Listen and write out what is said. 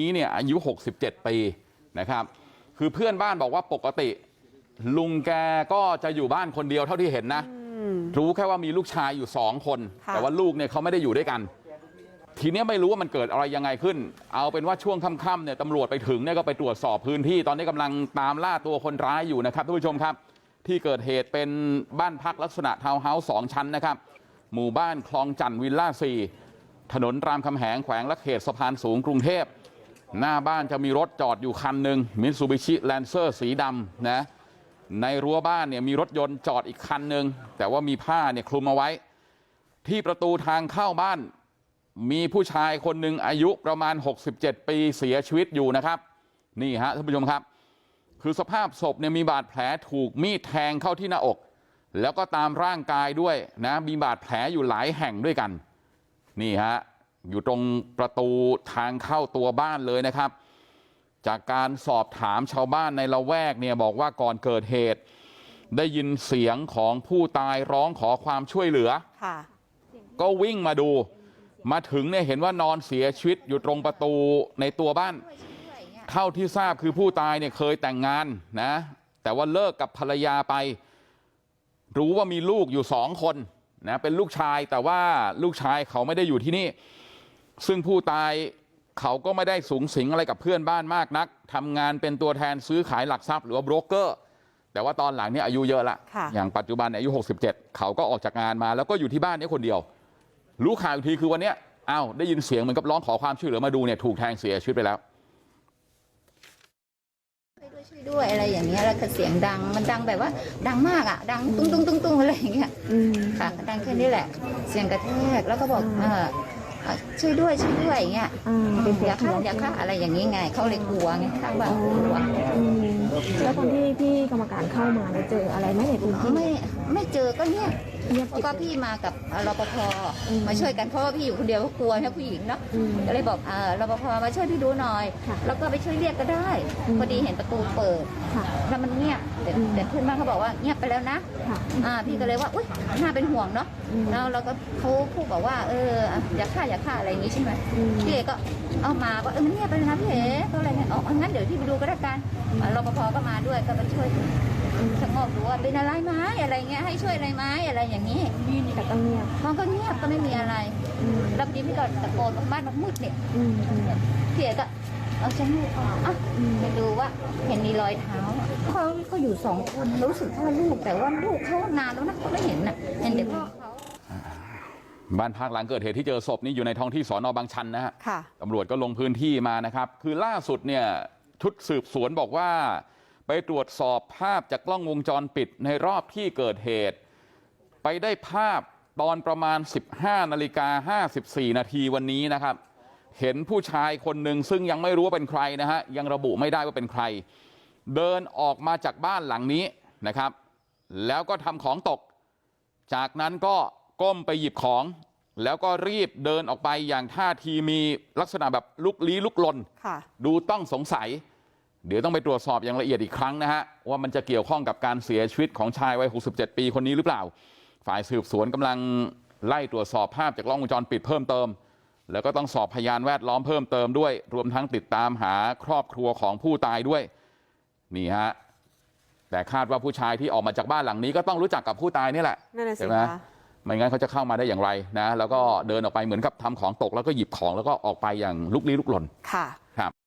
นี้เนี่ยอายุ67ปีนะครับคือเพื่อนบ้านบอกว่าปกติลุงแกก็จะอยู่บ้านคนเดียวเท่าที่เห็นนะรู้แค่ว่ามีลูกชายอยู่สองคนค่ะแต่ว่าลูกเนี่ยเขาไม่ได้อยู่ด้วยกันทีเนี้ยไม่รู้ว่ามันเกิดอะไรยังไงขึ้นเอาเป็นว่าช่วงค่ำๆเนี่ยตำรวจไปถึงเนี่ยก็ไปตรวจสอบพื้นที่ตอนนี้กำลังตามล่าตัวคนร้ายอยู่นะครับท่านผู้ชมครับที่เกิดเหตุเป็นบ้านพักลักษณะทาวน์เฮาส์สองชั้นนะครับหมู่บ้านคลองจันทร์วิลล่าสี่ถนนรามคำแหงแขวงและเขตสะพานสูงกรุงเทพ หน้าบ้านจะมีรถจอดอยู่คันหนึ่งมิซูบิชิแลนเซอร์สีดำนะในรั้วบ้านเนี่ยมีรถยนต์จอดอีกคันหนึ่งแต่ว่ามีผ้าเนี่ยคลุมเอาไว้ที่ประตูทางเข้าบ้านมีผู้ชายคนหนึ่งอายุประมาณ67ปีเสียชีวิตอยู่นะครับนี่ฮะท่านผู้ชมครับ คือสภาพศพเนี่ยมีบาดแผลถูกมีดแทงเข้าที่หน้าอก แล้วก็ตามร่างกายด้วยนะมีบาดแผลอยู่หลายแห่งด้วยกันนี่ฮะ อยู่ตรงประตูทางเข้าตัวบ้านเลยนะครับจากการสอบถามชาวบ้านในละแวกเนี่ยบอกว่าก่อนเกิดเหตุได้ยินเสียงของผู้ตายร้องขอความช่วยเหลือค่ะก็วิ่งมาดูมาถึงเนี่ยเห็นว่านอนเสียชีวิตอยู่ตรงประตูในตัวบ้านเท่าที่ทราบคือผู้ตายเนี่ยเคยแต่งงานนะแต่ว่าเลิกกับภรรยาไปรู้ว่ามีลูกอยู่สองคนนะเป็นลูกชายแต่ว่าลูกชายเขาไม่ได้อยู่ที่นี่ ซึ่งผู้ตายเขาก็ไม่ได้สูงสิงอะไรกับเพื่อนบ้านมากนักทำงานเป็นตัวแทนซื้อขายหลักทรัพย์หรือว่าโบรกเกอร์แต่ว่าตอนหลังเนี่ยอายุเยอะละค่ะอย่างปัจจุบันเนี่ยอายุ67เขาก็ออกจากงานมาแล้วก็อยู่ที่บ้านเนี้คนเดียวรู้ข่าวอีกทีคือวันเนี้ยอ้าวได้ยินเสียงเหมือนกับร้องขอความช่วยเหลือมาดูเนี่ยถูกแทงเสียชีวิตไปแล้วช่วยด้วยช่วยด้วยอะไรอย่างเงี้ยแล้วก็เสียงดังมันดังแบบว่า ดังมากอะ ดังตุ้งตุ้งตุ้งตุ้งอะไรอย่างเงี้ยอืมค่ะดังแค่นี้แหละ เสียงกระแทกแล้วก็บอกเออเอ่อ ช่วยด้วยช่วยด้วยอย่างเงี้ยอ่าเป็นเสีอยงย่าฆ่าอย่าฆ่าอะไรอย่างงี้ไงเขาเลยกลัวไงข้างบ้านกลัวอืมแล้วตอนที่พี่กรรมการเข้ามาได้เจออะไรไหมในพื้นที่ ไม่ไม่เจอก็เนี่ยเงียบเพราะกิบก็พี่มากับเอ่อรปภอืมมาช่วยกันเพราะว่าพี่อยู่คนเดียวก็กลัวนะผู้หญิงเนาะอืมก็เลยบอกเออรปภมาช่วยพี่ดูหน่อย ค่ะแล้วก็ไปช่วยเรียกก็ได้อืม พอดีเห็นประตูเปิด ค่ะ แล้วมันเงียบแต่อืม แต่เพื่อนบ้านเขาบอกว่าเงียบไปแล้วนะ ค่ะ อ่าพี่ก็เลยว่าอุ้ยน่าเป็นห่วงเนาะอืมแล้วเราก็เขาพูดบอกว่าเอออย่าฆ่าอย่าฆ่าอะไรอย่างงี้ใช่ไหมอืมพี่เอก็เอามาว่าเออมันเงียบไปแล้วนะพี่เอ๋ ก็อะไรเนี่ยอ๋องั้นเดี๋ยวพี่ไปดูก็แล้วกันอ่ารปภก็มาด้วยก็มาช่วยชะโงกดูว่าเป็นอะไรไหมอะไรเงี้ยให้ช่วยอะไรไหมอะไรอย่างนี้แต่ก็เงียบมันก็เงียบก็ไม่มีอะไรอืมแล้วพอดีพี่ก็ตะโกนบอกบ้านมันมืดเนี่ยอืมอืมพี่เอ๋ก็เอาชะโงกออกอะอืมไปดูว่าเห็นมีรอยเท้าเขาเขาอยู่สองคนรู้สึกว่าลูกแต่ว่าลูกเขานานแล้วนะเขาไม่เห็นน่ะเห็นแต่พ่อเขา บ้านพักหลังเกิดเหตุที่เจอศพนี่อยู่ในท้องที่สอนอบางชันนะฮะค่ะตำรวจก็ลงพื้นที่มานะครับคือล่าสุดเนี่ยชุดสืบสวนบอกว่าไปตรวจสอบภาพจากกล้องวงจรปิดในรอบที่เกิดเหตุไปได้ภาพตอนประมาณ15นาฬิกา54นาทีวันนี้นะครับเห็นผู้ชายคนหนึ่งซึ่งยังไม่รู้ว่าเป็นใครนะฮะยังระบุไม่ได้ว่าเป็นใครเดินออกมาจากบ้านหลังนี้นะครับแล้วก็ทำของตกจากนั้นก็ ก้มไปหยิบของแล้วก็รีบเดินออกไปอย่างท่าทีมีลักษณะแบบลุกลี้ลุกลนค่ะดูต้องสงสัยเดี๋ยวต้องไปตรวจสอบอย่างละเอียดอีกครั้งนะฮะว่ามันจะเกี่ยวข้องกับการเสียชีวิตของชายวัย67ปีคนนี้หรือเปล่าฝ่ายสืบสวนกำลังไล่ตรวจสอบภาพจากกล้องวงจรปิดเพิ่มเติมแล้วก็ต้องสอบพยานแวดล้อมเพิ่มเติมด้วยรวมทั้งติดตามหาครอบครัวของผู้ตายด้วยนี่ฮะแต่คาดว่าผู้ชายที่ออกมาจากบ้านหลังนี้ก็ต้องรู้จักกับผู้ตายนี่แหละนั่นน่ะสิใช่ไหมคะไม่ งั้นเขาจะเข้ามาได้อย่างไรนะแล้วก็เดินออกไปเหมือนกับทำของตกแล้วก็หยิบของแล้วก็ออกไปอย่างลุกลี้ลุกลนค่ะ